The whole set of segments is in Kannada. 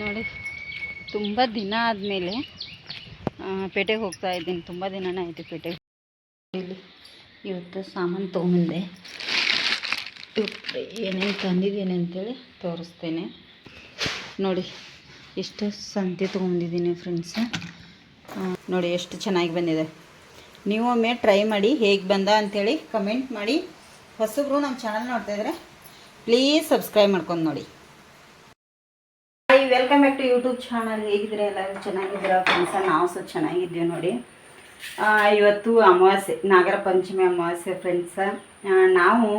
ನೋಡಿ, ತುಂಬ ದಿನ ಆದಮೇಲೆ ಪೇಟೆಗೆ ಹೋಗ್ತಾ ಇದ್ದೀನಿ. ತುಂಬ ದಿನನೇ ಆಯಿತು ಪೇಟೆಗೆ. ಇವತ್ತು ಸಾಮಾನು ತೊಗೊಂಡೆ ಏನೇನು ತಂದಿದ್ದೀನಿ ಅಂತೇಳಿ ತೋರಿಸ್ತೇನೆ. ನೋಡಿ ಎಷ್ಟು ಸಂತೆ ತೊಗೊಂಡಿದ್ದೀನಿ ಫ್ರೆಂಡ್ಸ್ ನೋಡಿ, ಎಷ್ಟು ಚೆನ್ನಾಗಿ ಬಂದಿದೆ. ನೀವು ಒಮ್ಮೆ ಟ್ರೈ ಮಾಡಿ ಹೇಗೆ ಬಂದ ಅಂಥೇಳಿ ಕಮೆಂಟ್ ಮಾಡಿ. ಹೊಸಬ್ರು ನಮ್ಮ ಚಾನಲ್ ನೋಡ್ತಾಯಿದ್ರೆ ಪ್ಲೀಸ್ ಸಬ್ಸ್ಕ್ರೈಬ್ ಮಾಡ್ಕೊಂಡು ನೋಡಿ. Welcome back to YouTube channel ಹೇಗಿದ್ರೆ ಎಲ್ಲರೂ? ಚೆನ್ನಾಗಿದ್ದೀರಾ ಫ್ರೆಂಡ್ಸ ನಾವು ಸಹ ಚೆನ್ನಾಗಿದ್ದೀವಿ ನೋಡಿ. ಇವತ್ತು ಅಮಾವಾಸ್ಯೆ, ನಾಗರ ಪಂಚಮಿ ಅಮಾವಾಸ್ಯೆ ಫ್ರೆಂಡ್ಸ ನಾವು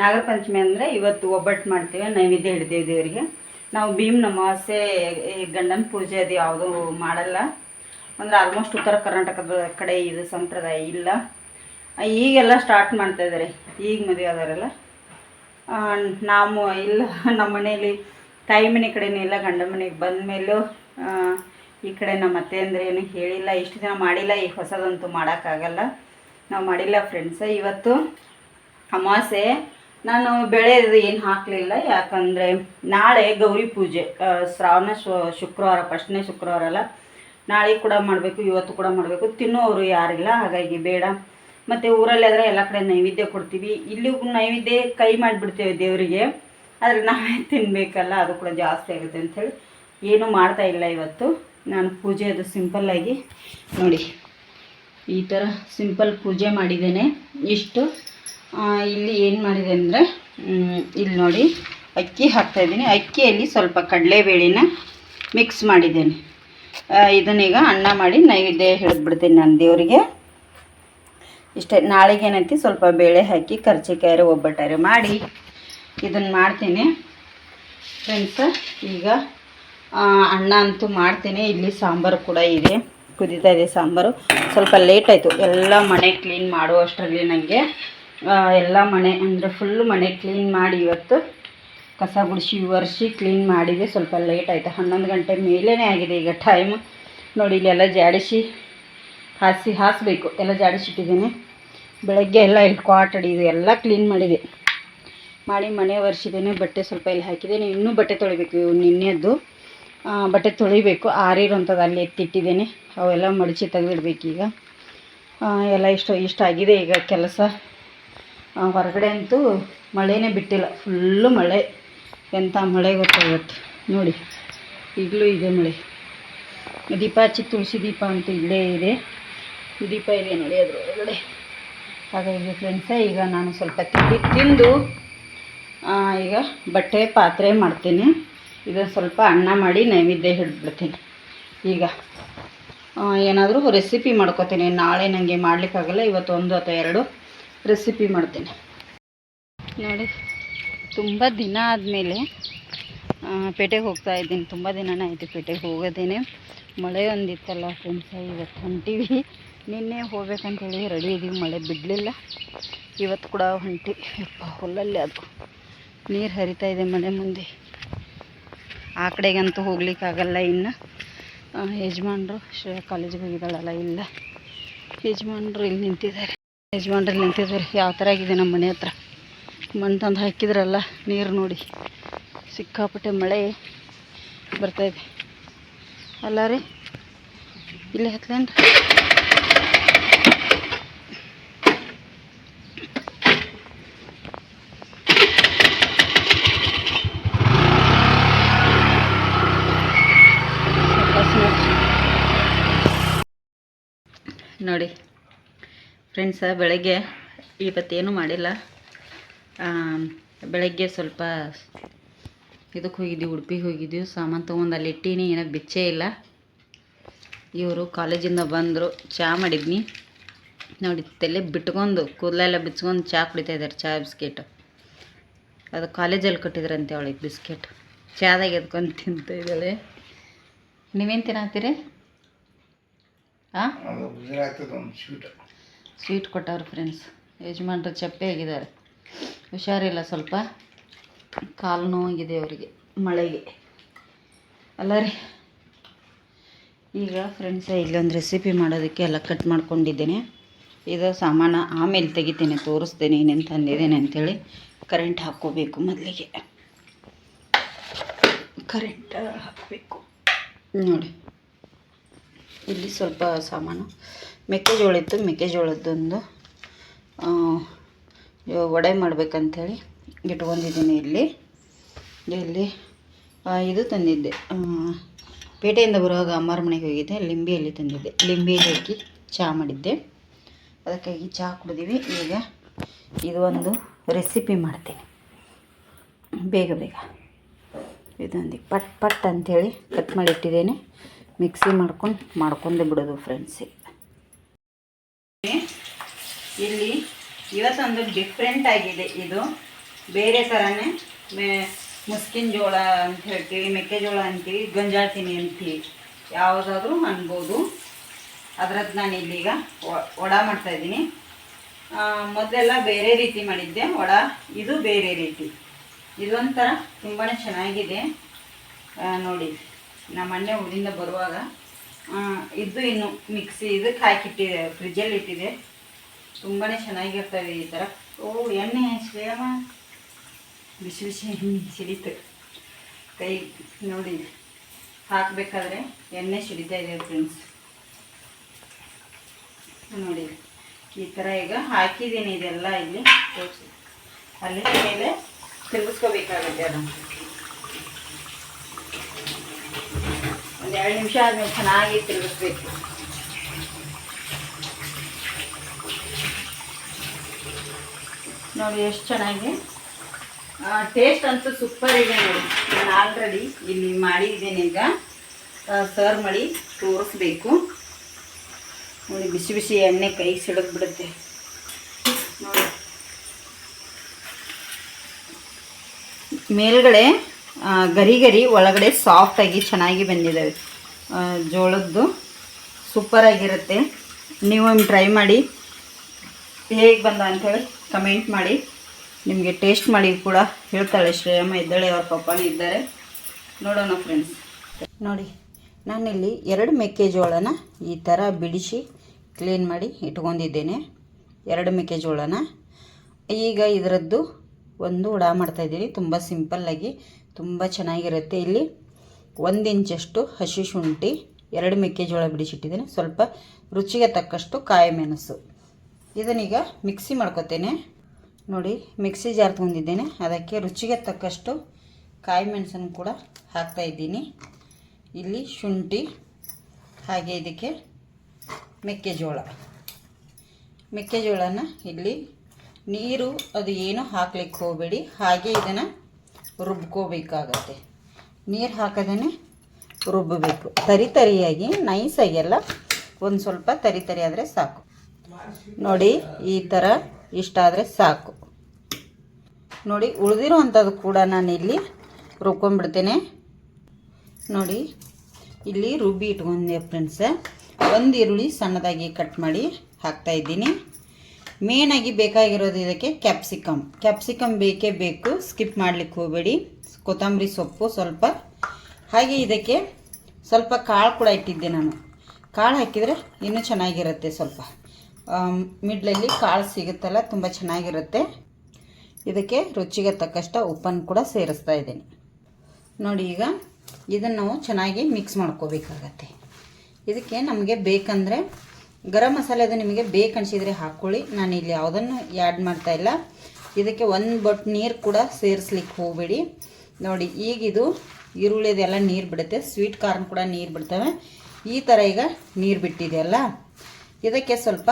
ನಾಗರ ಪಂಚಮಿ ಅಂದರೆ ಇವತ್ತು ಒಬ್ಬಟ್ಟು ಮಾಡ್ತೀವಿ, ನೈವೇದ್ಯ ಹಿಡ್ದೇವೆ ದೇವರಿಗೆ. ನಾವು ಭೀಮ್ನ ಅಮಾವಾಸ್ಯೆ ಗಂಡನ ಪೂಜೆ ಅದು ಯಾವುದೂ ಮಾಡಲ್ಲ. ಅಂದ್ರೆ ಆಲ್ಮೋಸ್ಟ್ ಉತ್ತರ ಕರ್ನಾಟಕದ ಕಡೆ ಇದು ಸಂಪ್ರದಾಯ ಇಲ್ಲ. ಈಗೆಲ್ಲ ಸ್ಟಾರ್ಟ್ ಮಾಡ್ತಾ ಇದ್ದಾರೆ ಈಗ ಮದುವೆ ಆದವರೆಲ್ಲ ನಾವು ಇಲ್ಲ, ನಮ್ಮ ಮನೇಲಿ ತಾಯಿ ಮನೆ ಕಡೆನೂ ಇಲ್ಲ, ಗಂಡ ಮನೆಗೆ ಬಂದ ಮೇಲೂ ಈ ಕಡೆ ನಮ್ಮ ಅತ್ತೆ ಅಂದರೆ ಏನು ಹೇಳಿಲ್ಲ, ಇಷ್ಟು ದಿನ ಮಾಡಿಲ್ಲ ಈಗ ಹೊಸದಂತೂ ಮಾಡೋಕ್ಕಾಗಲ್ಲ. ನಾವು ಮಾಡಿಲ್ಲ ಫ್ರೆಂಡ್ಸ ಇವತ್ತು ಅಮಾವಾಸ್ಯೆ ನಾನು ಬೆಳೆ ಏನು ಹಾಕಲಿಲ್ಲ, ಯಾಕಂದರೆ ನಾಳೆ ಗೌರಿ ಪೂಜೆ ಶ್ರಾವಣ ಶುಕ್ರವಾರ, ಫಸ್ಟ್ನೇ ಶುಕ್ರವಾರ ಅಲ್ಲ. ನಾಳೆ ಕೂಡ ಮಾಡಬೇಕು, ಇವತ್ತು ಕೂಡ ಮಾಡಬೇಕು. ತಿನ್ನೋರು ಯಾರಿಲ್ಲ, ಹಾಗಾಗಿ ಬೇಡ. ಮತ್ತು ಊರಲ್ಲಿ ಆದರೆ ಎಲ್ಲ ಕಡೆ ನೈವೇದ್ಯ ಕೊಡ್ತೀವಿ. ಇಲ್ಲಿ ನೈವೇದ್ಯ ಕೈ ಮಾಡಿಬಿಡ್ತೇವೆ ದೇವರಿಗೆ. ಆದರೆ ನಾವೇ ತಿನ್ನಬೇಕಲ್ಲ ಅದು ಕೂಡ ಜಾಸ್ತಿ ಆಗುತ್ತೆ ಅಂಥೇಳಿ ಏನೂ ಮಾಡ್ತಾ ಇಲ್ಲ ಇವತ್ತು. ನಾನು ಪೂಜೆ ಅದು ಸಿಂಪಲ್ಲಾಗಿ ನೋಡಿ, ಈ ಥರ ಸಿಂಪಲ್ ಪೂಜೆ ಮಾಡಿದ್ದೇನೆ. ಇಷ್ಟು ಇಲ್ಲಿ ಏನು ಮಾಡಿದೆ ಅಂದರೆ ಇಲ್ಲಿ ನೋಡಿ, ಅಕ್ಕಿ ಹಾಕ್ತಾಯಿದ್ದೀನಿ ಅಕ್ಕಿಯಲ್ಲಿ ಸ್ವಲ್ಪ ಕಡಲೆಬೇಳೆನ ಮಿಕ್ಸ್ ಮಾಡಿದ್ದೇನೆ. ಇದನ್ನೀಗ ಅನ್ನ ಮಾಡಿ ನೈವೇದ್ಯ ಹೇಳಿಬಿಡ್ತೀನಿ ನಾನು ದೇವರಿಗೆ. ಇಷ್ಟೇ ನಾಳೆಗೆ ಸ್ವಲ್ಪ ಬೇಳೆ ಹಾಕಿ, ಕರ್ಚಿಕಾಯಿ ಒಬ್ಬಟ್ಟಾರೆ ಮಾಡಿ. ಇದನ್ನು ಮಾಡ್ತೀನಿ. ಫ್ರೆಂಡ್ಸ ಈಗ ಅಣ್ಣ ಅಂತೂ ಮಾಡ್ತೀನಿ. ಇಲ್ಲಿ ಸಾಂಬಾರು ಕೂಡ ಇದೆ. ಕುದೀತಾ ಇದೆ ಸಾಂಬಾರು. ಸ್ವಲ್ಪ ಲೇಟ್ ಆಯಿತು. ಎಲ್ಲ ಮನೆ ಕ್ಲೀನ್ ಮಾಡುವಷ್ಟರಲ್ಲಿ ನನಗೆ ಎಲ್ಲ ಮನೆ, ಅಂದರೆ ಫುಲ್ ಮನೆ ಕ್ಲೀನ್ ಮಾಡಿ ಇವತ್ತು ಕಸ ಗುಡಿಸಿ ಒರೆಸಿ ಕ್ಲೀನ್ ಮಾಡಿದೆ. ಸ್ವಲ್ಪ ಲೇಟ್ ಆಯಿತು. ಹನ್ನೊಂದು ಗಂಟೆ ಮೇಲೇ ಆಗಿದೆ ಈಗ ಟೈಮ್ ನೋಡಿ ಇಲ್ಲೆಲ್ಲ ಜಾಡಿಸಿ, ಹಾಸಿ, ಹಾಸಬೇಕು. ಎಲ್ಲ ಜಾಡಿಸಿಟ್ಟಿದ್ದೀನಿ. ಬೆಳಗ್ಗೆ ಎಲ್ಲ ಇಲ್ಲಿ ಕ್ವಾಟಡಿ ಇದು ಎಲ್ಲ ಕ್ಲೀನ್ ಮಾಡಿದೆ. ಮಾಡಿ ಮನೆ ಒರೆಸಿದ್ದೇನೆ ಬಟ್ಟೆ ಸ್ವಲ್ಪ ಇಲ್ಲಿ ಹಾಕಿದ್ದೇನೆ ಇನ್ನೂ ಬಟ್ಟೆ ತೊಳಿಬೇಕು ಇವು ನಿನ್ನೆದ್ದು. ಬಟ್ಟೆ ತೊಳಿಬೇಕು ಆರಿರೋಂಥದ್ದು ಅಲ್ಲಿ ಎತ್ತಿಟ್ಟಿದ್ದೇನೆ. ಅವೆಲ್ಲ ಮಡಚಿ ತೆಗೆದಿಡ್ಬೇಕು ಈಗ. ಆ, ಎಲ್ಲ ಇಷ್ಟು ಇಷ್ಟ ಆಗಿದೆ ಈಗ ಕೆಲಸ. ಹೊರಗಡೆ ಅಂತೂ ಮಳೆನೇ ಬಿಟ್ಟಿಲ್ಲ. ಫುಲ್ಲು ಮಳೆ. ಎಂಥ ಮಳೆ ಗೊತ್ತಾಗುತ್ತೆ ನೋಡಿ ಈಗಲೂ ಇದೆ ಮಳೆ. ದೀಪ ಹಚ್ಚಿ ತುಳಸಿ ದೀಪ ಅಂತ ಇಲ್ಲೇ ಇದೆ. ದೀಪ ಇದೆ ನೋಡಿ ಅದರೊಳಗಡೆ. ಹಾಗಾಗಿ ಫ್ರೆಂಡ್ಸ ಈಗ ನಾನು ಸ್ವಲ್ಪ ತಿಂಡಿ ತಿಂದು ಈಗ ಬಟ್ಟೆ ಪಾತ್ರೆ ಮಾಡ್ತೀನಿ. ಇದು ಸ್ವಲ್ಪ ಅನ್ನ ಮಾಡಿ ನೈವೇದ್ಯ ಹಿಡಿದ್ಬಿಡ್ತೀನಿ. ಈಗ ಏನಾದರೂ ರೆಸಿಪಿ ಮಾಡ್ಕೋತೀನಿ. ನಾಳೆ ನನಗೆ ಮಾಡಲಿಕ್ಕಾಗಲ್ಲ ಇವತ್ತು ಒಂದು ಅಥವಾ ಎರಡು ರೆಸಿಪಿ ಮಾಡ್ತೀನಿ. ನೋಡಿ, ತುಂಬ ದಿನ ಆದಮೇಲೆ ಪೇಟೆಗೆ ಹೋಗ್ತಾ ಇದ್ದೀನಿ. ತುಂಬ ದಿನನೇ ಆಯಿತು ಪೇಟೆಗೆ ಹೋಗೋದೇನೆ. ಮಳೆ ಒಂದಿತ್ತಲ್ಲ ಫ್ರೆಂಡ್ಸ ಇವತ್ತು ಹೊಂಟಿವಿ. ನಿನ್ನೆ ಹೋಗ್ಬೇಕಂತೇಳಿ ರೆಡಿ ಇದೀವಿ. ಮಳೆ ಬಿಡಲಿಲ್ಲ. ಇವತ್ತು ಕೂಡ ಹೊಂಟಿ. ಹೊಲಲ್ಲಿ ಅದು. ನೀರು ಹರಿತಾ ಇದೆ ಮನೆ ಮುಂದೆ. ಆ ಕಡೆಗಂತೂ ಹೋಗ್ಲಿಕ್ಕಾಗಲ್ಲ ಇನ್ನು. ಯಜಮಾನ್ರು ಶ್ರೇಯ ಕಾಲೇಜಿಗೆ ಹೋಗಿದ್ದಾಳಲ್ಲ ಇಲ್ಲ. ಯಜಮಾನ್ರು ಇಲ್ಲಿ ನಿಂತಿದ್ದಾರೆ. ಯಜಮಾನ್ರು ಇಲ್ಲಿ ನಿಂತಿದ್ದಾರೆ. ಯಾವ ಥರ ಆಗಿದೆ ನಮ್ಮ ಮನೆ ಹತ್ರ. ಮಣ್ಣು ತಂದು ಹಾಕಿದ್ರಲ್ಲ, ನೀರು ನೋಡಿ. ಸಿಕ್ಕಾಪಟ್ಟೆ ಮಳೆ ಬರ್ತಾಯಿದೆ ಅಲ್ಲ ರೀ, ಇಲ್ಲೇ ಹತ್ಲೇನ್ರಿ ಸ್ವಲ್ಪ ಸ್ಮೋಕ್ ನೋಡಿ ಫ್ರೆಂಡ್ಸ ಬೆಳಗ್ಗೆ ಇವತ್ತೇನು ಮಾಡಿಲ್ಲ. ಬೆಳಗ್ಗೆ ಸ್ವಲ್ಪ ಇದಕ್ಕೆ ಹೋಗಿದ್ವಿ ಉಡುಪಿಗೆ ಹೋಗಿದ್ವಿ. ಸಾಮಾನು ತೊಗೊಂಡು ಅಲ್ಲಿ ಇಟ್ಟೀನಿ, ಏನೋ ಬಿಚ್ಚೇ ಇಲ್ಲ. ಇವರು ಕಾಲೇಜಿಂದ ಬಂದರು ಚಹಾ ಮಾಡಿದ್ನಿ. ನೋಡಿ, ತಲೆ ಬಿಟ್ಕೊಂಡು, ಕೂದಲೆಲ್ಲ ಬಿಚ್ಕೊಂಡು ಚಹಾ ಕುಡಿತಾ ಇದ್ದಾರೆ ಚಹಾ ಬಿಸ್ಕೆಟ್. ಅದು ಕಾಲೇಜಲ್ಲಿ ಕೊಟ್ಟಿದ್ರಂತೆ ಅವಳಿಗೆ ಬಿಸ್ಕೆಟ್. ಚಹಾದಾಗ ಎದ್ಕೊಂಡು ತಿಂತ ಇದ್ದಾಳೆ. ನೀವೇನು ತಿನ್ನತ್ತೀರಿ? ಹಾಂ ಸ್ವೀಟ್ ಕೊಟ್ಟವ್ರು ಫ್ರೆಂಡ್ಸ್ ಯಜಮಾನ್ರು ಚಪ್ಪೆ ಆಗಿದ್ದಾರೆ. ಹುಷಾರಿಲ್ಲ ಸ್ವಲ್ಪ. ಕಾಲು ನೋವಾಗಿದೆ ಅವರಿಗೆ, ಮಳೆಗೆ. ಅಲ್ಲ ರೀ, ಈಗ ಫ್ರೆಂಡ್ಸ ಇಲ್ಲೊಂದು ರೆಸಿಪಿ ಮಾಡೋದಕ್ಕೆ ಎಲ್ಲ ಕಟ್ ಮಾಡ್ಕೊಂಡಿದ್ದೇನೆ. ಇದು ಸಾಮಾನು ಆಮೇಲೆ ತೆಗಿತೀನಿ, ತೋರಿಸ್ತೇನೆ ಏನೇನು ತಂದಿದ್ದೀನಿ ಅಂಥೇಳಿ ಕರೆಂಟ್ ಹಾಕ್ಕೋಬೇಕು ಮೊದಲಿಗೆ. ಕರೆಂಟ್ ಹಾಕಬೇಕು. ನೋಡಿ. ಇಲ್ಲಿ ಸ್ವಲ್ಪ ಸಾಮಾನು. ಮೆಕ್ಕೆಜೋಳ ಇತ್ತು ಮೆಕ್ಕೆಜೋಳದ್ದೊಂದು ವಡೆ ಮಾಡ್ಬೇಕಂಥೇಳಿ ಇಟ್ಕೊಂಡಿದ್ದೀನಿ ಇಲ್ಲಿ. ಇಲ್ಲಿ ಇದು ತಂದಿದ್ದೆ. ಪೇಟೆಯಿಂದ ಬರುವಾಗ ಅಮ್ಮಾರ ಮನೆಗೆ ಹೋಗಿದ್ದೆ, ಲಿಂಬೆಯಲ್ಲಿ ತಂದಿದ್ದೆ. ಲಿಂಬೆಯಲ್ಲಿ ಹಾಕಿ ಚಹಾ ಮಾಡಿದ್ದೆ. ಅದಕ್ಕಾಗಿ ಚಹಾ ಕುಡಿದೀವಿ. ಈಗ ಇದು ಒಂದು ರೆಸಿಪಿ ಮಾಡ್ತೀನಿ. ಬೇಗ ಬೇಗ. ಇದೊಂದು ಪಟ್ ಪಟ್ ಅಂಥೇಳಿ ಕಟ್ ಮಾಡಿ ಇಟ್ಟಿದ್ದೇನೆ. ಮಿಕ್ಸಿ ಮಾಡ್ಕೊಂಡು ಮಾಡ್ಕೊಂಡೇ ಬಿಡೋದು ಫ್ರೆಂಡ್ಸಿಗೆ ಇಲ್ಲಿ ಇವತ್ತೊಂದು ಡಿಫ್ರೆಂಟ್ ಆಗಿದೆ ಇದು. ಬೇರೆ ಥರನೇ ಮೇ ಮುಸ್ಕಿನ ಜೋಳ ಅಂತ ಹೇಳ್ತೀವಿ ಮೆಕ್ಕೆಜೋಳ ಅಂತೀವಿ, ಗಂಜಾಳ ತಿನಿ ಅಂತೀವಿ. ಯಾವುದಾದ್ರೂ ಅನ್ಬೋದು. ಅದ್ರದ್ದು ನಾನು ಇಲ್ಲೀಗ ವಡ ಮಾಡ್ತಾಯಿದ್ದೀನಿ ಮೊದಲೆಲ್ಲ ಬೇರೆ ರೀತಿ ಮಾಡಿದ್ದೆ. ವಡ ಇದು ಬೇರೆ ರೀತಿ. ಇದೊಂಥರ ತುಂಬಾ ಚೆನ್ನಾಗಿದೆ. ನೋಡಿ ನಮ್ಮ ಮನೆ ಊರಿಂದ ಬರುವಾಗ ಇದು ಇನ್ನು ಮಿಕ್ಸಿ ಇದಕ್ಕೆ ಹಾಕಿಟ್ಟಿದೆ ಫ್ರಿಜ್ಜಲ್ಲಿ ಇಟ್ಟಿದೆ. ತುಂಬಾ ಚೆನ್ನಾಗಿರ್ತವೆ ಈ ಥರ ಓ, ಎಣ್ಣೆ ಶ್ರೇಯಮ್ಮ ಬಿಸಿ ಬಿಸಿ ಎಣ್ಣೆ ಸಿಡಿತು. ಕೈ ನೋಡಿ, ಹಾಕಬೇಕಾದ್ರೆ ಎಣ್ಣೆ ಸಿಡಿತಾ ಇದೆ ಫ್ರೆಂಡ್ಸ್ ನೋಡಿ, ಈ ಥರ ಈಗ ಹಾಕಿದ್ದೀನಿ ಇದೆಲ್ಲ ಇಲ್ಲಿ. ಅಲ್ಲಿ ಮೇಲೆ ತಿರುಗಿಸ್ಕೋಬೇಕಾಗುತ್ತೆ ಅದನ್ನು. ಒಂದು ಎರಡು ನಿಮಿಷ ಆದಮೇಲೆ ಚೆನ್ನಾಗಿ ತಿರುಗಿಸ್ಬೇಕು. ನೋಡಿ, ಎಷ್ಟು ಚೆನ್ನಾಗಿ. ಟೇಸ್ಟ್ ಅಂತೂ ಸೂಪರ್ ಇದೆ ನೋಡಿ. ನಾನು ಆಲ್ರೆಡಿ ಇಲ್ಲಿ ಮಾಡಿದ್ದೇನೆ ಈಗ. ಸರ್ವ್ ಮಾಡಿ ತೋರಿಸ್ಬೇಕು. ನೋಡಿ, ಬಿಸಿ ಬಿಸಿ ಎಣ್ಣೆ ಕೈ ಸಿಡಿದ್ಬಿಡುತ್ತೆ. ನೋಡಿ. ಮೇಲ್ಗಡೆ ಗರಿ ಗರಿ, ಒಳಗಡೆ ಸಾಫ್ಟಾಗಿ ಚೆನ್ನಾಗಿ ಬಂದಿದ್ದಾವೆ ಜೋಳದ್ದು ಜೋಳದ್ದು ಸೂಪರಾಗಿರುತ್ತೆ ನೀವು ಟ್ರೈ ಮಾಡಿ. ಹೇಗೆ ಬಂದ ಅಂಥೇಳಿ ಕಮೆಂಟ್ ಮಾಡಿ. ನಿಮಗೆ ಟೇಸ್ಟ್ ಮಾಡಿ ಕೂಡ ಹೇಳ್ತಾಳೆ ಶ್ರೇಯಮ್ಮ, ಇದ್ದಾಳೆ ಅವ್ರ ಪಪ್ಪನ ಇದ್ದಾರೆ. ನೋಡೋಣ ಫ್ರೆಂಡ್ಸ್ ನೋಡಿ, ನಾನಿಲ್ಲಿ ಎರಡು ಮೆಕ್ಕೆಜೋಳನ ಈ ಥರ ಬಿಡಿಸಿ ಕ್ಲೀನ್ ಮಾಡಿ ಇಟ್ಕೊಂಡಿದ್ದೇನೆ. ಎರಡು ಮೆಕ್ಕೆಜೋಳನ. ಈಗ ಇದರದ್ದು ಒಂದು ಉಡ ಮಾಡ್ತಾಯಿದ್ದೀನಿ ತುಂಬ ಸಿಂಪಲ್ಲಾಗಿ ತುಂಬ ಚೆನ್ನಾಗಿರುತ್ತೆ. ಇಲ್ಲಿ ಒಂದು ಇಂಚಷ್ಟು ಹಸಿ ಶುಂಠಿ ಎರಡು ಮೆಕ್ಕೆಜೋಳ ಬಿಡಿಸಿಟ್ಟಿದ್ದೀನಿ. ಸ್ವಲ್ಪ ರುಚಿಗೆ ತಕ್ಕಷ್ಟು ಕಾಯಿ ಮೆಣಸು. ಇದನ್ನೀಗ ಮಿಕ್ಸಿ ಮಾಡ್ಕೊತೇನೆ. ನೋಡಿ, ಮಿಕ್ಸಿ ಜಾರ್ ತೊಗೊಂಡಿದ್ದೇನೆ. ಅದಕ್ಕೆ ರುಚಿಗೆ ತಕ್ಕಷ್ಟು ಕಾಯಿ ಮೆಣಸನ್ನು ಕೂಡ ಹಾಕ್ತಾ ಇದ್ದೀನಿ. ಇಲ್ಲಿ ಶುಂಠಿ, ಹಾಗೆ ಇದಕ್ಕೆ ಮೆಕ್ಕೆಜೋಳ. ಮೆಕ್ಕೆಜೋಳನ ಇಲ್ಲಿ ನೀರು ಅದು ಏನು ಹಾಕ್ಲಿಕ್ಕೆ ಹೋಗಬೇಡಿ. ಹಾಗೆ ಇದನ್ನು ರುಬ್ಕೋಬೇಕಾಗತ್ತೆ. ನೀರು ಹಾಕದೇ ರುಬ್ಬಬೇಕು ತರಿ ತರಿಯಾಗಿ, ನೈಸಾಗಿ ಎಲ್ಲ ಒಂದು ಸ್ವಲ್ಪ ತರಿ ತರಿ ಆದರೆ ಸಾಕು. ನೋಡಿ, ಈ ಥರ ಇಷ್ಟ ಆದರೆ ಸಾಕು. ನೋಡಿ ಉಳಿದಿರೋ ಅಂಥದ್ದು ಕೂಡ ನಾನು ಇಲ್ಲಿ ರುಬ್ಕೊಂಡ್ಬಿಡ್ತೇನೆ. ನೋಡಿ, ಇಲ್ಲಿ ರುಬ್ಬಿ ಇಟ್ಕೊಂಡೆ ಫ್ರೆಂಡ್ಸ್ ಒಂದು ಈರುಳ್ಳಿ ಸಣ್ಣದಾಗಿ ಕಟ್ ಮಾಡಿ ಹಾಕ್ತಾ ಇದ್ದೀನಿ. ಮೇನಾಗಿ ಬೇಕಾಗಿರೋದು ಇದಕ್ಕೆ ಕ್ಯಾಪ್ಸಿಕಮ್ ಕ್ಯಾಪ್ಸಿಕಮ್ ಬೇಕೇ ಬೇಕು ಸ್ಕಿಪ್ ಮಾಡಲಿಕ್ಕೆ ಹೋಗಬೇಡಿ. ಕೊತ್ತಂಬರಿ ಸೊಪ್ಪು ಸ್ವಲ್ಪ. ಹಾಗೆ ಇದಕ್ಕೆ ಸ್ವಲ್ಪ ಕಾಳು ಕೂಡ ಇಟ್ಟಿದ್ದೆ ನಾನು. ಕಾಳು ಹಾಕಿದರೆ ಇನ್ನೂ ಚೆನ್ನಾಗಿರುತ್ತೆ ಸ್ವಲ್ಪ. ಮಿಡ್ಲಲ್ಲಿ ಕಾಳು ಸಿಗುತ್ತಲ್ಲ, ತುಂಬ ಚೆನ್ನಾಗಿರುತ್ತೆ. ಇದಕ್ಕೆ ರುಚಿಗೆ ತಕ್ಕಷ್ಟು ಉಪ್ಪನ್ನು ಕೂಡ ಸೇರಿಸ್ತಾ ಇದ್ದೀನಿ. ನೋಡಿ ಈಗ ಇದನ್ನು ನಾವು ಚೆನ್ನಾಗಿ ಮಿಕ್ಸ್ ಮಾಡ್ಕೋಬೇಕಾಗತ್ತೆ. ಇದಕ್ಕೆ ನಮಗೆ ಬೇಕಂದರೆ ಗರಂ ಮಸಾಲೆ ಅದು ನಿಮಗೆ ಬೇಕನ್ಸಿದ್ರೆ ಹಾಕ್ಕೊಳ್ಳಿ. ನಾನು ಇಲ್ಲಿ ಯಾವುದನ್ನು ಆ್ಯಡ್ ಮಾಡ್ತಾ ಇಲ್ಲ. ಇದಕ್ಕೆ ಒಂದು ಬಟ್ ನೀರು ಕೂಡ ಸೇರಿಸ್ಲಿಕ್ಕೆ ಹೋಗಬೇಡಿ. ನೋಡಿ ಈಗಿದು ಈರುಳ್ಳಿದೆಲ್ಲ ನೀರು ಬಿಡುತ್ತೆ. ಸ್ವೀಟ್ ಕಾರ್ನ್ ಕೂಡ ನೀರು ಬಿಡ್ತವೆ. ಈ ಥರ ಈಗ ನೀರು ಬಿಟ್ಟಿದೆಯಲ್ಲ ಇದಕ್ಕೆ ಸ್ವಲ್ಪ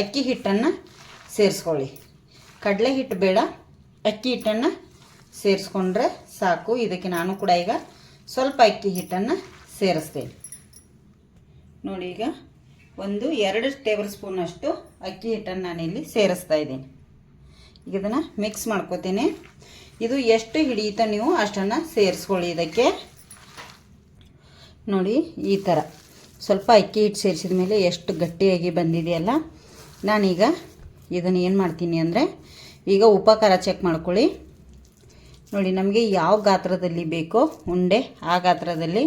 ಅಕ್ಕಿ ಹಿಟ್ಟನ್ನು ಸೇರಿಸ್ಕೊಳ್ಳಿ. ಕಡಲೆ ಹಿಟ್ಟು ಬೇಡ, ಅಕ್ಕಿ ಹಿಟ್ಟನ್ನು ಸೇರಿಸ್ಕೊಂಡ್ರೆ ಸಾಕು. ಇದಕ್ಕೆ ನಾನು ಕೂಡ ಈಗ ಸ್ವಲ್ಪ ಅಕ್ಕಿ ಹಿಟ್ಟನ್ನು ಸೇರಿಸ್ತೇನೆ. ನೋಡಿ ಈಗ ಒಂದು ಎರಡು ಟೇಬಲ್ ಸ್ಪೂನಷ್ಟು ಅಕ್ಕಿ ಹಿಟ್ಟನ್ನು ನಾನಿಲ್ಲಿ ಸೇರಿಸ್ತಾ ಇದ್ದೀನಿ. ಈಗ ಇದನ್ನು ಮಿಕ್ಸ್ ಮಾಡ್ಕೋತೀನಿ. ಇದು ಎಷ್ಟು ಹಿಡಿಯುತ್ತೋ ನೀವು ಅಷ್ಟನ್ನು ಸೇರಿಸ್ಕೊಳ್ಳಿ ಇದಕ್ಕೆ. ನೋಡಿ ಈ ಥರ ಸ್ವಲ್ಪ ಅಕ್ಕಿ ಹಿಟ್ಟು ಸೇರಿಸಿದ ಮೇಲೆ ಎಷ್ಟು ಗಟ್ಟಿಯಾಗಿ ಬಂದಿದೆಯಲ್ಲ, ನಾನೀಗ ಇದನ್ನು ಏನು ಮಾಡ್ತೀನಿ ಅಂದರೆ ಈಗ ಉಪಕಾರ ಚೆಕ್ ಮಾಡ್ಕೊಳ್ಳಿ. ನೋಡಿ, ನಮಗೆ ಯಾವ ಗಾತ್ರದಲ್ಲಿ ಬೇಕೋ ಉಂಡೆ, ಆ ಗಾತ್ರದಲ್ಲಿ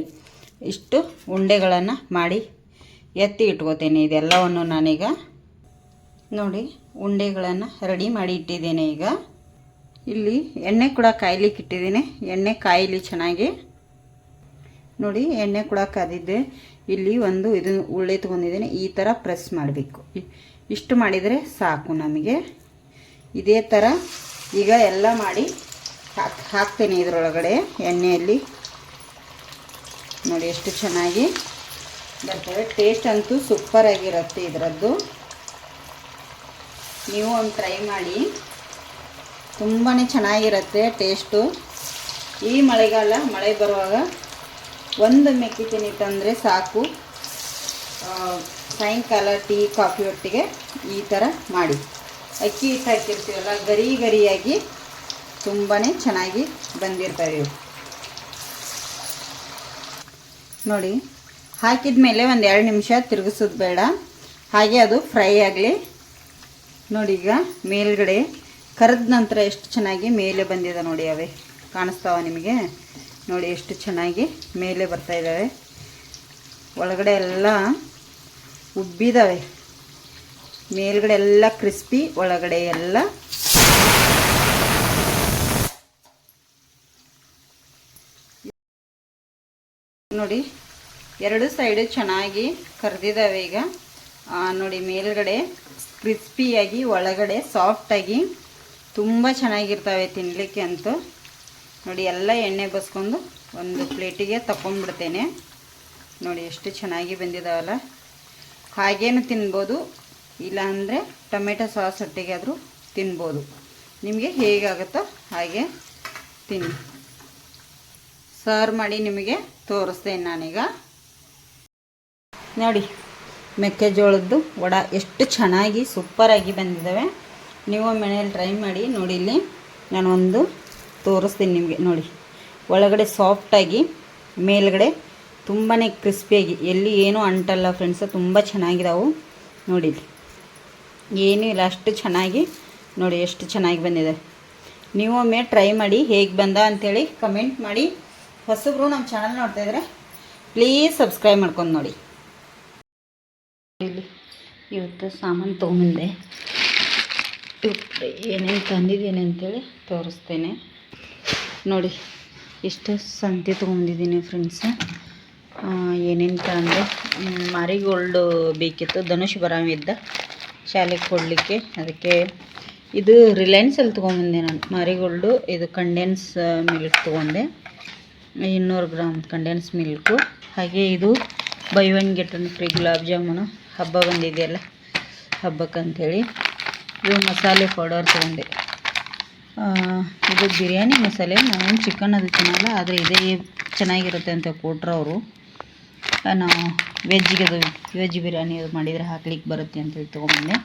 ಇಷ್ಟು ಉಂಡೆಗಳನ್ನು ಮಾಡಿ ಎತ್ತಿ ಇಟ್ಕೋತೇನೆ ಇದೆಲ್ಲವನ್ನು ನಾನೀಗ. ನೋಡಿ, ಉಂಡೆಗಳನ್ನು ರೆಡಿ ಮಾಡಿ ಇಟ್ಟಿದ್ದೇನೆ ಈಗ. ಇಲ್ಲಿ ಎಣ್ಣೆ ಕೂಡ ಕಾಯ್ಲಿಕ್ಕೆ ಇಟ್ಟಿದ್ದೀನಿ. ಎಣ್ಣೆ ಕಾಯಿಲಿ ಚೆನ್ನಾಗಿ. ನೋಡಿ, ಎಣ್ಣೆ ಕೂಡ ಕಾದಿದ್ದೆ ಇಲ್ಲಿ ಒಂದು ಇದು ಉಳ್ಳೆ ತೊಗೊಂಡಿದ್ದೀನಿ, ಈ ಥರ ಪ್ರೆಸ್ ಮಾಡಬೇಕು. ಇಷ್ಟು ಮಾಡಿದರೆ ಸಾಕು ನಮಗೆ. ಇದೇ ಥರ ಈಗ ಎಲ್ಲ ಮಾಡಿ ಹಾಕಿ, ಹಾಕ್ತೇನೆ ಇದರೊಳಗಡೆ ಎಣ್ಣೆಯಲ್ಲಿ. ನೋಡಿ ಎಷ್ಟು ಚೆನ್ನಾಗಿ ಬರ್ತವೆ ಟೇಸ್ಟ್ ಅಂತೂ ಸೂಪರಾಗಿರುತ್ತೆ ಇದರದ್ದು. ನೀವು ಒಂದು ಟ್ರೈ ಮಾಡಿ. ತುಂಬಾ ಚೆನ್ನಾಗಿರುತ್ತೆ ಟೇಸ್ಟು ಈ ಮಳೆಗಾಲ ಮಳೆ ಬರುವಾಗ ಒಂದು ಮೆಕ್ಕಿ ತಂದರೆ ಸಾಕು. ಸಾಯಂಕಾಲ ಟೀ, ಕಾಫಿ ಒಟ್ಟಿಗೆ ಈ ಥರ ಮಾಡಿ. ಅಕ್ಕಿ ಹಿಟ್ಟು ಹಾಕಿರ್ತೀವಲ್ಲ ಗರಿ ಗರಿಯಾಗಿ ತುಂಬಾ ಚೆನ್ನಾಗಿ ಬಂದಿರ್ತವೆ ನೋಡಿ, ಹಾಕಿದ ಮೇಲೆ ಒಂದು ಎರಡು ನಿಮಿಷ ತಿರುಗಿಸೋದು ಬೇಡ. ಹಾಗೆ ಅದು ಫ್ರೈ ಆಗಲಿ. ನೋಡಿ ಈಗ ಮೇಲ್ಗಡೆ ಕರೆದ ನಂತರ ಎಷ್ಟು ಚೆನ್ನಾಗಿ ಮೇಲೆ ಬಂದಿದೆ ನೋಡಿ ಅವೇ. ಕಾಣಿಸ್ತಾವ ನಿಮಗೆ? ನೋಡಿ ಎಷ್ಟು ಚೆನ್ನಾಗಿ ಮೇಲೆ ಬರ್ತಾ ಇದ್ದಾವೆ. ಒಳಗಡೆ ಎಲ್ಲ ಉಬ್ಬಿದಾವೆ. ಮೇಲ್ಗಡೆ ಎಲ್ಲ ಕ್ರಿಸ್ಪಿ, ಒಳಗಡೆ ಎಲ್ಲ ನೋಡಿ, ಎರಡು ಸೈಡು ಚೆನ್ನಾಗಿ ಕರೆದಿದ್ದಾವೆ ಈಗ. ನೋಡಿ, ಮೇಲ್ಗಡೆ ಕ್ರಿಸ್ಪಿಯಾಗಿ, ಒಳಗಡೆ ಸಾಫ್ಟಾಗಿ ತುಂಬ ಚೆನ್ನಾಗಿರ್ತವೆ ತಿನ್ನಲಿಕ್ಕೆ ಅಂತೂ. ನೋಡಿ, ಎಲ್ಲ ಎಣ್ಣೆ ಬಸ್ಕೊಂಡು ಒಂದು ಪ್ಲೇಟಿಗೆ ತಗೊಂಡ್ಬಿಡ್ತೇನೆ ನೋಡಿ, ಎಷ್ಟು ಚೆನ್ನಾಗಿ ಬಂದಿದ್ದಾವಲ್ಲ ಹಾಗೇನು ತಿನ್ಬೋದು? ಇಲ್ಲಾಂದರೆ ಟೊಮೆಟೊ ಸಾಸ್ ಒಟ್ಟಿಗೆ ಆದರೂ ತಿನ್ಬೋದು. ನಿಮಗೆ ಹೇಗಾಗುತ್ತೋ ಹಾಗೆ ತಿನ್ನಿ. ಸರ್ವ್ ಮಾಡಿ ನಿಮಗೆ ತೋರಿಸ್ತೇನೆ ನಾನೀಗ. ನೋಡಿ, ಮೆಕ್ಕೆಜೋಳದ್ದು ವಡ ಎಷ್ಟು ಚೆನ್ನಾಗಿ ಸೂಪರಾಗಿ ಬಂದಿದ್ದಾವೆ ನೀವು ಮನೆಯಲ್ಲಿ ಟ್ರೈ ಮಾಡಿ ನೋಡಿ ಇಲ್ಲಿ. ಒಂದು ತೋರಿಸ್ತೀನಿ ನಿಮಗೆ, ನೋಡಿ. ಒಳಗಡೆ ಸಾಫ್ಟಾಗಿ ಮೇಲ್ಗಡೆ ತುಂಬಾ ಕ್ರಿಸ್ಪಿಯಾಗಿ ಎಲ್ಲಿ ಏನೂ ಅಂಟಲ್ಲ ಫ್ರೆಂಡ್ಸ್ ತುಂಬ ಚೆನ್ನಾಗಿದಾವು. ನೋಡಿ ಏನೂ ಇಲ್ಲ, ಅಷ್ಟು ಚೆನ್ನಾಗಿ, ನೋಡಿ ಎಷ್ಟು ಚೆನ್ನಾಗಿ ಬಂದಿದೆ. ನೀವು ಒಮ್ಮೆ ಟ್ರೈ ಮಾಡಿ, ಹೇಗೆ ಬಂದ ಅಂಥೇಳಿ ಕಮೆಂಟ್ ಮಾಡಿ. ಹೊಸಬ್ರು ನಮ್ಮ ಚಾನಲ್ ನೋಡ್ತಾ ಇದ್ರೆ ಪ್ಲೀಸ್ ಸಬ್ಸ್ಕ್ರೈಬ್ ಮಾಡ್ಕೊಂಡು ನೋಡಿ. ಇಲ್ಲಿ, ಇವತ್ತು ಸಾಮಾನು ತೊಗೊಂಡೆ ಏನೇನು ತಂದಿದ್ದೀನಿ ಅಂತೇಳಿ ತೋರಿಸ್ತೇನೆ. ನೋಡಿ, ಇಷ್ಟು ಸಂತೆ ತೊಗೊಂಡಿದ್ದೀನಿ ಫ್ರೆಂಡ್ಸ್ ಏನೇನು ತಂದೆ ಮಾರಿಗೋಲ್ಡ್ ಬೇಕಿತ್ತು, ಧನುಷ್ ಬರಾಮಿದ್ದ ಶಾಲೆಗೆ ಕೊಡಲಿಕ್ಕೆ. ಅದಕ್ಕೆ ಇದು ರಿಲಯನ್ಸಲ್ಲಿ ತೊಗೊಂಬಂದೆ ನಾನು. ಮಾರಿಗೋಲ್ಡು, ಇದು ಕಂಡೆನ್ಸ್ ಮಿಲ್ಕ್ ತೊಗೊಂಡೆ. ಇನ್ನೂರು ಗ್ರಾಮ್ ಕಂಡೆನ್ಸ್ ಮಿಲ್ಕು ಹಾಗೆ ಇದು buy one get one free gulab jamun ಹಬ್ಬ ಬಂದಿದೆಯಲ್ಲ ಹಬ್ಬಕ್ಕೆ ಅಂಥೇಳಿ ಇದು ಮಸಾಲೆ ಪೌಡರ್ ತೊಗೊಂಡೆ. ಇದು ಬಿರಿಯಾನಿ ಮಸಾಲೆ, ನಾವೇನು ಚಿಕನ್ ಅದು ತಿನ್ನಲ್ಲ, ಆದರೆ ಇದೇ ಚೆನ್ನಾಗಿರುತ್ತೆ ಅಂತ ಕೊಟ್ರು ಅವರು. ನಾವು ವೆಜ್ಜಿಗೆ ಅದು ವೆಜ್ ಬಿರಿಯಾನಿ ಅದು ಮಾಡಿದರೆ ಹಾಕ್ಲಿಕ್ಕೆ ಬರುತ್ತೆ ಅಂತೇಳಿ ತೊಗೊಂಬಂದೆ.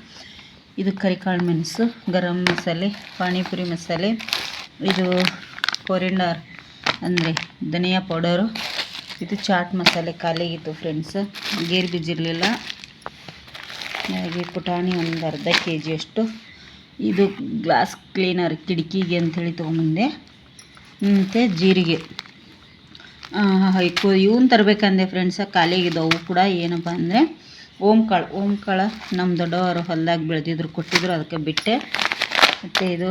ಇದು ಕರಿಕಾಳು ಮೆಣಸು, ಗರಂ ಮಸಾಲೆ, ಪಾನಿಪುರಿ ಮಸಾಲೆ, ಇದು ಕೊರಿಂಡರ್ ಅಂದರೆ ಧನಿಯಾ ಪೌಡರು ಇದು ಚಾಟ್ ಮಸಾಲೆ ಖಾಲಿಗಿತ್ತು ಫ್ರೆಂಡ್ಸ್ ಗೇರು ಬೀಜಿರಲಿಲ್ಲ ಹಾಗೆ ಪುಟಾಣಿ ಒಂದು ಅರ್ಧ ಕೆ ಜಿಯಷ್ಟು ಇದು ಗ್ಲಾಸ್ ಕ್ಲೀನರ್ ಕಿಟಕಿಗೆ ಅಂಥೇಳಿ ತೊಗೊಂಬಂದೆ. ಮತ್ತು ಜೀರಿಗೆ. ಇವನ್ ತರಬೇಕಂದೆ ಫ್ರೆಂಡ್ಸ ಖಾಲಿಯಾಗಿದ್ದವು ಕೂಡ. ಏನಪ್ಪ ಅಂದರೆ ಓಂಕಾಳು ಓಂಕಾಳು ನಮ್ಮ ದೊಡ್ಡವರು ಹೊಲ್ದಾಗ ಬೆಳೆದಿದ್ರು, ಕೊಟ್ಟಿದ್ರು. ಅದಕ್ಕೆ ಬಿಟ್ಟೆ. ಮತ್ತು ಇದು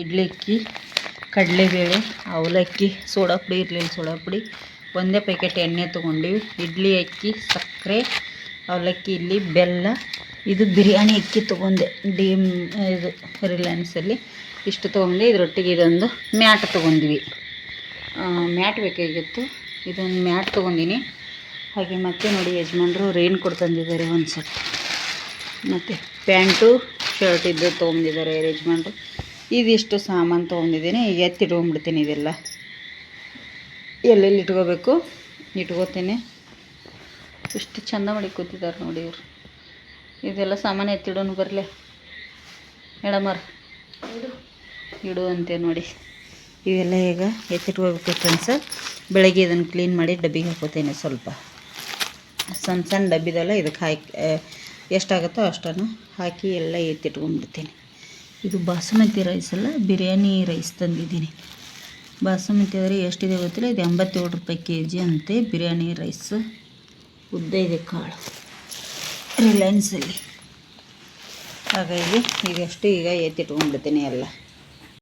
ಇಡ್ಲಿ ಅಕ್ಕಿ, ಕಡಲೆಬೇಳೆ, ಅವಲಕ್ಕಿ, ಸೋಡಾ ಪುಡಿ ಇರಲಿಲ್ಲ, ಸೋಡಾ ಪುಡಿ. ಒಂದೇ ಪ್ಯಾಕೆಟ್ ಎಣ್ಣೆ ತೊಗೊಂಡಿವಿ. ಇಡ್ಲಿ, ಅಕ್ಕಿ, ಸಕ್ಕರೆ ಅವಲಕ್ಕಿ, ಇಲ್ಲಿ ಬೆಲ್ಲ. ಇದು ಬಿರಿಯಾನಿ ಅಕ್ಕಿ ತೊಗೊಂಡೆ. ಡೀಮ್, ಇದು ರಿಲಯನ್ಸಲ್ಲಿ ಇಷ್ಟು ತೊಗೊಂಡೆ. ಇದರೊಟ್ಟಿಗೆ ಇದೊಂದು ಮ್ಯಾಟ್ ತೊಗೊಂಡ್ವಿ. ಮ್ಯಾಟ್ ಬೇಕಾಗಿತ್ತು. ಇದೊಂದು ಮ್ಯಾಟ್ ತೊಗೊಂಡಿನಿ. ಹಾಗೆ ಮತ್ತೆ ನೋಡಿ ಯಜಮಾನ್ರು ರೈನ್ ಕೊಡ್ ತಂದಿದ್ದಾರೆ ಒಂದು ಸೆಟ್ ಮತ್ತು ಪ್ಯಾಂಟು ಶರ್ಟ್ ಇದ್ದು ತೊಗೊಂಡಿದ್ದಾರೆ ಯಜಮಾನ್ರು. ಇದಿಷ್ಟು ಸಾಮಾನು ತೊಗೊಂಡಿದ್ದೀನಿ. ಈಗ ಎತ್ತಿಟ್ಕೊಂಡ್ಬಿಡ್ತೀನಿ ಇದೆಲ್ಲ. ಎಲ್ಲೆಲ್ಲಿ ಇಟ್ಕೋಬೇಕು? ಇಟ್ಕೋತೀನಿ. ಎಷ್ಟು ಚಂದ ಮಾಡಿ ಕೂತಿದ್ದಾರೆ ನೋಡಿ ಇವರು. ಇದೆಲ್ಲ ಸಾಮಾನು ಎತ್ತಿಡೋನು ಬರಲೇ. ಮೇಡಮರ್ ಇಡು ಅಂತೆ ನೋಡಿ. ಇವೆಲ್ಲ ಈಗ ಎತ್ತಿಟ್ಕೋಬೇಕು ಫ್ರೆಂಡ್ಸ್ ಬೆಳಗ್ಗೆ ಇದನ್ನು ಕ್ಲೀನ್ ಮಾಡಿ ಡಬ್ಬಿಗೆ ಹಾಕೋತೇನೆ ಸ್ವಲ್ಪ. ಸಣ್ಣ ಸಣ್ಣ ಡಬ್ಬಿದೆಲ್ಲ ಇದಕ್ಕೆ ಹಾಕಿ ಎಷ್ಟಾಗುತ್ತೋ ಅಷ್ಟನ್ನು ಹಾಕಿ ಎಲ್ಲ ಎತ್ತಿಟ್ಕೊಂಡ್ಬಿಡ್ತೀನಿ. ಇದು ಬಾಸುಮತಿ ರೈಸ್ ಅಲ್ಲ, ಬಿರಿಯಾನಿ ರೈಸ್ ತಂದಿದ್ದೀನಿ. ಬಾಸುಮತಿ ಅಂದರೆ ಎಷ್ಟಿದೆ ಗೊತ್ತಿಲ್ಲ, ಇದು ಎಂಬತ್ತೇಳು ರೂಪಾಯಿ ಕೆ ಜಿ ಅಂತೆ ಬಿರಿಯಾನಿ ರೈಸ್ ಉದ್ದ ಇದೆ ಕಾಳು. ರಿಲಯನ್ಸಲ್ಲಿ ಹಾಗಾಗಿ ಈಗಷ್ಟು ಈಗ ಎತ್ತಿಟ್ಕೊಂಡ್ಬಿಡ್ತೀನಿ ಎಲ್ಲ.